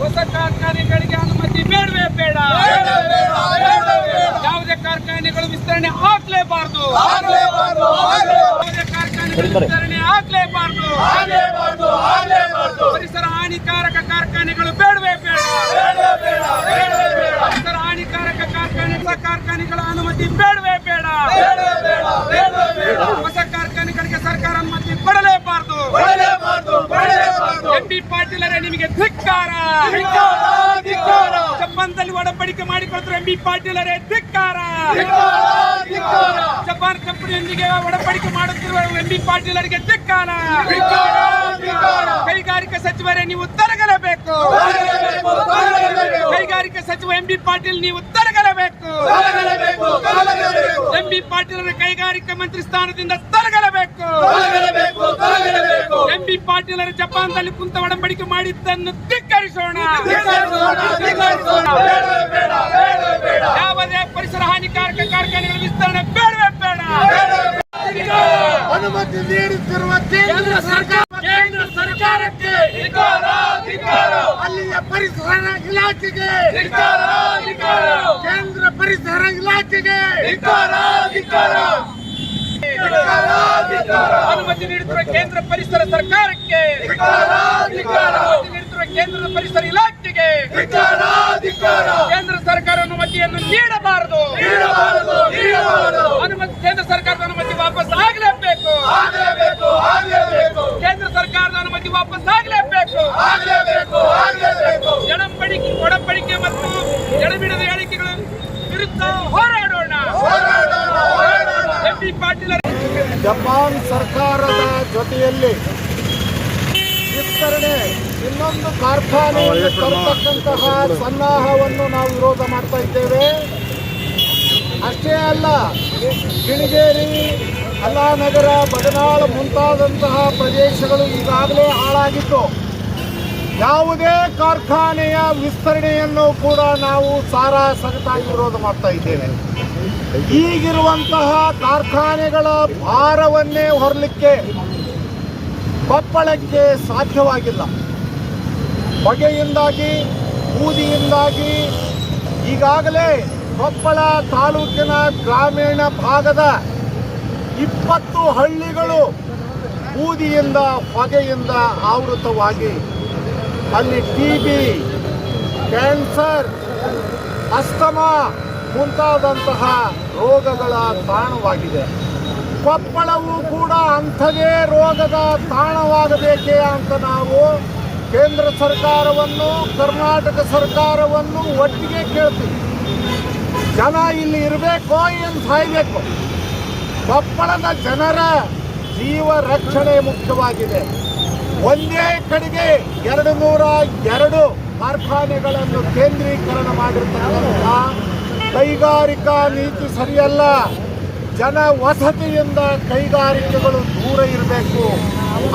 ಹೊಸ ಕಾರ್ಖಾನೆಗಳಿಗೆ ಅನುಮತಿ ಬೇಡವೇ ಬೇಡ. ಯಾವುದೇ ಕಾರ್ಖಾನೆಗಳು ವಿಸ್ತರಣೆ ಆಗ್ಲೇಬಾರ್ದು. ಯಾವುದೇ ಕಾರ್ಖಾನೆಗಳು ವಿಸ್ತರಣೆ ಆಗ್ಲೇಬಾರ್ದು. ಪರಿಸರ ಹಾನಿಕಾರಕ ಕಾರ್ಖಾನೆಗಳು ಬೇಡವೇ ಬೇಡ ಪರಿಸರ ಹಾನಿಕಾರಕ ಕಾರ್ಖಾನೆ ಹೊಸ ಕಾರ್ಖಾನೆಗಳ ಅನುಮತಿ ಬೇಡವೇ ಬೇಡ ಹೊಸ ಕಾರ್ಖಾನೆಗಳಿಗೆ ಸರ್ಕಾರ ಅನುಮತಿ ಕೊಡಲೇಬಾರದು ಎಂ ಪಿ ಪಾಟೀಲರೇ ನಿಮಗೆ ಧಿಕ್ಕಾರ. ಜಪಾನ್ದಲ್ಲಿ ಒಡಂಬಡಿಕೆ ಮಾಡಿಕೊಳ್ತಾರೆ ಎಂ ಬಿ ಪಾಟೀಲರೇ ಧಿಕ್ಕಾರ. ಜಪಾನ್ ಕಂಪನಿಯೊಂದಿಗೆ ಒಡಂಬಡಿಕೆ ಮಾಡುತ್ತಿರುವ ಎಂ ಬಿ ಅವರಿಗೆ ಧಿಕ್ಕಾರ. ಕೈಗಾರಿಕಾ ಸಚಿವರೇ ನೀವು ತರಗಲೇಬೇಕು. ಕೈಗಾರಿಕಾ ಸಚಿವ ಎಂ ಬಿ ಪಾಟೀಲ್ ನೀವು ತರಗಲಬೇಕು. ಎಂ ಬಿ ಪಾಟೀಲರ ಕೈಗಾರಿಕಾ ಮಂತ್ರಿ ಸ್ಥಾನದಿಂದ ತರಗಲಬೇಕು. ಎಂ ಬಿ ಪಾಟೀಲರ ಜಪಾನ್ದಲ್ಲಿ ಕುಂತ ಒಡಂಬಡಿಕೆ ಮಾಡಿದ್ದನ್ನು ಧಿಕ್ಕರಿಸೋಣ. ಯಾವುದೇ ಪರಿಸರ ಹಾನಿಕಾರಕ ಕಾರ್ಖಾನೆಗಳ ವಿಸ್ತರಣೆ ಬೇಡವೇ ಬೇಡ. ಅನುಮತಿ ನೀಡುತ್ತಿರುವ ಕೇಂದ್ರ ಸರ್ಕಾರ ಕೇಂದ್ರ ಸರ್ಕಾರಕ್ಕೆ ಅಲ್ಲಿಯ ಪರಿಸರ ಇಲಾಖೆಗೆ. ಕೇಂದ್ರ ಪರಿಸರ ಇಲಾಖೆಗೆ. ಅನುಮತಿ ನೀಡುತ್ತಿರುವ ಕೇಂದ್ರ ಪರಿಸರ ಸರ್ಕಾರಕ್ಕೆ. ಅನುಮತಿ ನೀಡುತ್ತಿರುವ ಕೇಂದ್ರದ ಪರಿಸರ ಇಲಾಖೆಗೆ. ಕೇಂದ್ರ ಸರ್ಕಾರ ಅನುಮತಿಯನ್ನು ನೀಡಬಾರದು ಅನುಮತಿ ಕೇಂದ್ರ ಸರ್ಕಾರದ ಅನುಮತಿ ವಾಪಸ್ ಆಗಲೇಬೇಕು ಕೇಂದ್ರ ಸರ್ಕಾರದ ಅನುಮತಿ ವಾಪಸ್ ಆಗಲೇಬೇಕು ಎಡಂಬಡಿಕೆ ಒಡಂಬಡಿಕೆ ಮತ್ತು ಎಡಬಿಡದ ಹೇಳಿಕೆಗಳ ವಿರುದ್ಧ ಹೋರಾಡೋಣ. ಜಪಾನ್ ಸರ್ಕಾರದ ಜೊತೆಯಲ್ಲಿ ವಿಸ್ತರಣೆ, ಇನ್ನೊಂದು ಕಾರ್ಖಾನೆ ತರತಕ್ಕಂತಹ ಸನ್ನಾಹವನ್ನು ನಾವು ವಿರೋಧ ಮಾಡ್ತಾ ಇದ್ದೇವೆ. ಅಷ್ಟೇ ಅಲ್ಲ ಗಿಣಿಗೇರಿ ಅಲ್ಲಾನಗರ, ಬದನಾಳ ಮುಂತಾದಂತಹ ಪ್ರದೇಶಗಳು ಈಗಾಗಲೇ ಹಾಳಾಗಿತ್ತು. ಯಾವುದೇ ಕಾರ್ಖಾನೆಯ ವಿಸ್ತರಣೆಯನ್ನು ಕೂಡ ನಾವು ಸಾರಾ ಸಗಟಾಗಿ ವಿರೋಧ ಮಾಡ್ತಾ ಇದ್ದೇವೆ. ಈಗಿರುವಂತಹ ಕಾರ್ಖಾನೆಗಳ ಭಾರವನ್ನೇ ಹೊರಲಿಕ್ಕೆ ಕೊಪ್ಪಳಕ್ಕೆ ಸಾಧ್ಯವಾಗಿಲ್ಲ. ಹೊಗೆಯಿಂದಾಗಿ, ಬೂದಿಯಿಂದಾಗಿ ಈಗಾಗಲೇ ಕೊಪ್ಪಳ ತಾಲೂಕಿನ ಗ್ರಾಮೀಣ ಭಾಗದ ಇಪ್ಪತ್ತು ಹಳ್ಳಿಗಳು ಬೂದಿಯಿಂದ, ಹೊಗೆಯಿಂದ ಆವೃತವಾಗಿ ಅಲ್ಲಿ ಟಿ ಬಿ ಕ್ಯಾನ್ಸರ್, ಅಸ್ತಮಾ ಮುಂತಾದಂತಹ ರೋಗಗಳ ತಾಣವಾಗಿದೆ. ಕೊಪ್ಪಳವು ಕೂಡ ಅಂಥದೇ ರೋಗದ ತಾಣವಾಗಬೇಕೇ ಅಂತ ನಾವು ಕೇಂದ್ರ ಸರ್ಕಾರವನ್ನು, ಕರ್ನಾಟಕ ಸರ್ಕಾರವನ್ನು ಒಟ್ಟಿಗೆ ಕೇಳ್ತೀವಿ. ಜನ ಇಲ್ಲಿ ಇರಬೇಕೋ ಏನು ಸಾಯಬೇಕು. ಕೊಪ್ಪಳದ ಜನರ ಜೀವ ರಕ್ಷಣೆ ಮುಖ್ಯವಾಗಿದೆ. ಒಂದೇ ಕಡೆಗೆ ಎರಡು ನೂರ ಎರಡು ಕಾರ್ಖಾನೆಗಳನ್ನು ಕೇಂದ್ರೀಕರಣ ಮಾಡಿರ್ತಕ್ಕಂಥ ಕೈಗಾರಿಕಾ ನೀತಿ ಸರಿಯಲ್ಲ. ಜನ ವಸತಿಯಿಂದ ಕೈಗಾರಿಕೆಗಳು ದೂರ ಇರಬೇಕು.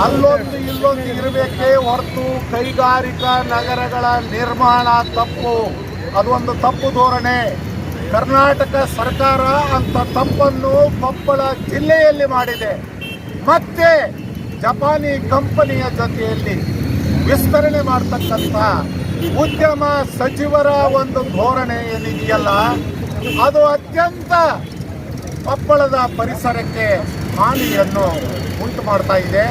ಅಲ್ಲೊಂದು ಇಲ್ಲೊಂದು ಇರಬೇಕೇ ಹೊರತು ಕೈಗಾರಿಕಾ ನಗರಗಳ ನಿರ್ಮಾಣ ತಪ್ಪು. ಅದೊಂದು ತಪ್ಪು ಧೋರಣೆ. ಕರ್ನಾಟಕ ಸರ್ಕಾರ ಅಂತ ತಪ್ಪನ್ನು ಕೊಪ್ಪಳ ಜಿಲ್ಲೆಯಲ್ಲಿ ಮಾಡಿದೆ. ಮತ್ತೆ ಜಪಾನಿ ಕಂಪನಿಯ ಜೊತೆಯಲ್ಲಿ ವಿಸ್ತರಣೆ ಮಾಡ್ತಕ್ಕಂಥ ಉದ್ಯಮ ಸಚಿವರ ಒಂದು ಧೋರಣೆ ಏನಿದೆಯಲ್ಲ, ಅದು ಅತ್ಯಂತ ಕೊಪ್ಪಳದ ಪರಿಸರಕ್ಕೆ ಹಾನಿಯನ್ನು ಉಂಟು ಮಾಡ್ತಾ ಇದೆ.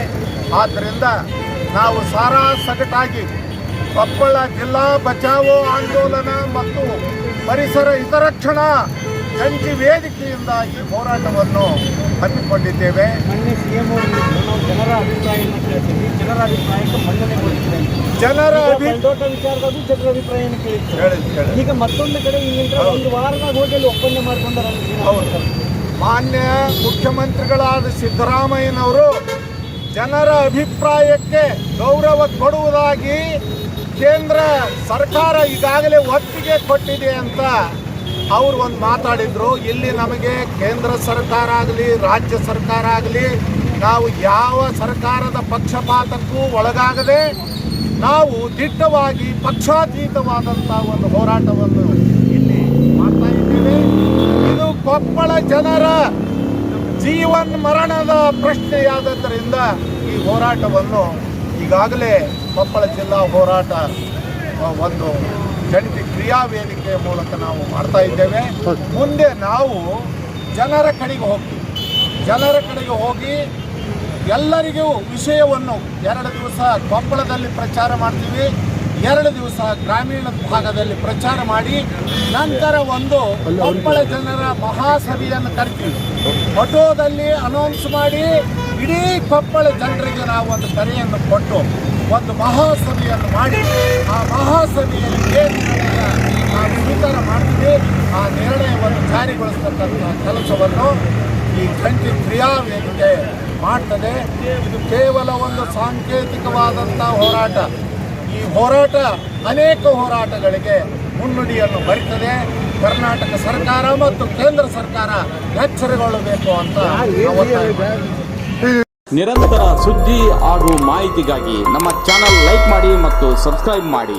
ಆದ್ದರಿಂದ ನಾವು ಸಾರಾ ಸಗಟಾಗಿ ಕೊಪ್ಪಳ ಜಿಲ್ಲಾ ಬಚಾವೋ ಆಂದೋಲನ ಮತ್ತು ಪರಿಸರ ಹಿತರಕ್ಷಣಾ ಜಂಟಿ ವೇದಿಕೆಯಿಂದ ಈ ಹೋರಾಟವನ್ನು ಹಮ್ಮಿಕೊಂಡಿದ್ದೇವೆ. ಜನರ ಜನರ ಅಭಿಪ್ರಾಯಕ್ಕೆ ಮನ್ನಣೆ ಕೊಡ್ತೀವಿ ಜನರ ಅಭಿ ದೊಡ್ಡ ವಿಚಾರದಾಗೂ ಜನರ ಅಭಿಪ್ರಾಯವನ್ನು ಕೇಳ್ತೀವಿ. ಹೇಳಿ ಹೇಳಿ. ಈಗ ಮತ್ತೊಂದು ಕಡೆ ಒಂದು ವಾರದಾಗ ಹೋಗಿ ಅಲ್ಲಿ ಒಪ್ಪಂದ ಮಾಡ್ಕೊಂಡಾರ ಮಾನ್ಯ ಮುಖ್ಯಮಂತ್ರಿಗಳಾದ ಸಿದ್ದರಾಮಯ್ಯನವರು ಜನರ ಅಭಿಪ್ರಾಯಕ್ಕೆ ಗೌರವ ಕೊಡುವುದಾಗಿ ಕೇಂದ್ರ ಸರ್ಕಾರ ಈಗಾಗಲೇ ಒಪ್ಪಿಗೆ ಕೊಟ್ಟಿದೆ ಅಂತ ಅವರು ಒಂದು ಮಾತಾಡಿದ್ರು, ಇಲ್ಲಿ ನಮಗೆ ಕೇಂದ್ರ ಸರ್ಕಾರ ಆಗಲಿ, ರಾಜ್ಯ ಸರ್ಕಾರ ಆಗಲಿ, ನಾವು ಯಾವ ಸರ್ಕಾರದ ಪಕ್ಷಪಾತಕ್ಕೂ ಒಳಗಾಗದೆ ನಾವು ದಿಟ್ಟವಾಗಿ ಪಕ್ಷಾತೀತವಾದಂಥ ಒಂದು ಹೋರಾಟವನ್ನು ಇಲ್ಲಿ ಮಾಡ್ತಾ ಇದ್ದೀವಿ. ಇದು ಕೊಪ್ಪಳ ಜನರ ಜೀವನ್ ಮರಣದ ಪ್ರಶ್ನೆಯಾದದ್ದರಿಂದ ಈ ಹೋರಾಟವನ್ನು ಈಗಾಗಲೇ ಕೊಪ್ಪಳ ಜಿಲ್ಲಾ ಹೋರಾಟ ಒಂದು ಜಂಟಿ ಕ್ರಿಯಾ ವೇದಿಕೆಯ ಮೂಲಕ ನಾವು ಮಾಡ್ತಾ ಇದ್ದೇವೆ. ಮುಂದೆ ನಾವು ಜನರ ಕಡೆಗೆ ಹೋಗ್ತೀವಿ ಜನರ ಕಡೆಗೆ ಹೋಗಿ ಎಲ್ಲರಿಗೂ ವಿಷಯವನ್ನು ಎರಡು ದಿವಸ ಕೊಪ್ಪಳದಲ್ಲಿ ಪ್ರಚಾರ ಮಾಡ್ತೀವಿ. ಎರಡು ದಿವಸ ಗ್ರಾಮೀಣ ಭಾಗದಲ್ಲಿ ಪ್ರಚಾರ ಮಾಡಿ, ನಂತರ ಒಂದು ಕೊಪ್ಪಳ ಜನರ ಮಹಾಸಭೆಯನ್ನು ಕರಿತೀವಿ ಫೋಟೋದಲ್ಲಿ ಅನೌನ್ಸ್ ಮಾಡಿ, ಇಡೀ ಕೊಪ್ಪಳ ಜನರಿಗೆ ನಾವು ಒಂದು ಕರೆಯನ್ನು ಕೊಟ್ಟು ಒಂದು ಮಹಾಸಭೆಯನ್ನು ಮಾಡಿ, ಆ ಮಹಾಸಭೆಯಲ್ಲಿ ನಾವು ಸ್ವೀಕಾರ ಮಾಡ್ತೀವಿ. ಆ ನಿರ್ಣಯವನ್ನು ಜಾರಿಗೊಳಿಸ್ತಕ್ಕಂಥ ಕೆಲಸವನ್ನು ಈ ಜಂಟಿ ಕ್ರಿಯಾ ವೇದಿಕೆ ಮಾಡ್ತದೆ. ಇದು ಕೇವಲ ಒಂದು ಸಾಂಕೇತಿಕವಾದಂಥ ಹೋರಾಟ. ಈ ಹೋರಾಟ ಅನೇಕ ಹೋರಾಟಗಳಿಗೆ ಮುನ್ನುಡಿಯನ್ನು ಬರಿತದೆ. ಕರ್ನಾಟಕ ಸರ್ಕಾರ ಮತ್ತು ಕೇಂದ್ರ ಸರ್ಕಾರ ಎಚ್ಚರಗೊಳ್ಳಬೇಕು ಅಂತ ನಿರಂತರ ಸುದ್ದಿ ಹಾಗೂ ಮಾಹಿತಿಗಾಗಿ ನಮ್ಮ ಚಾನಲ್ ಲೈಕ್ ಮಾಡಿ ಮತ್ತು ಸಬ್ಸ್ಕ್ರೈಬ್ ಮಾಡಿ.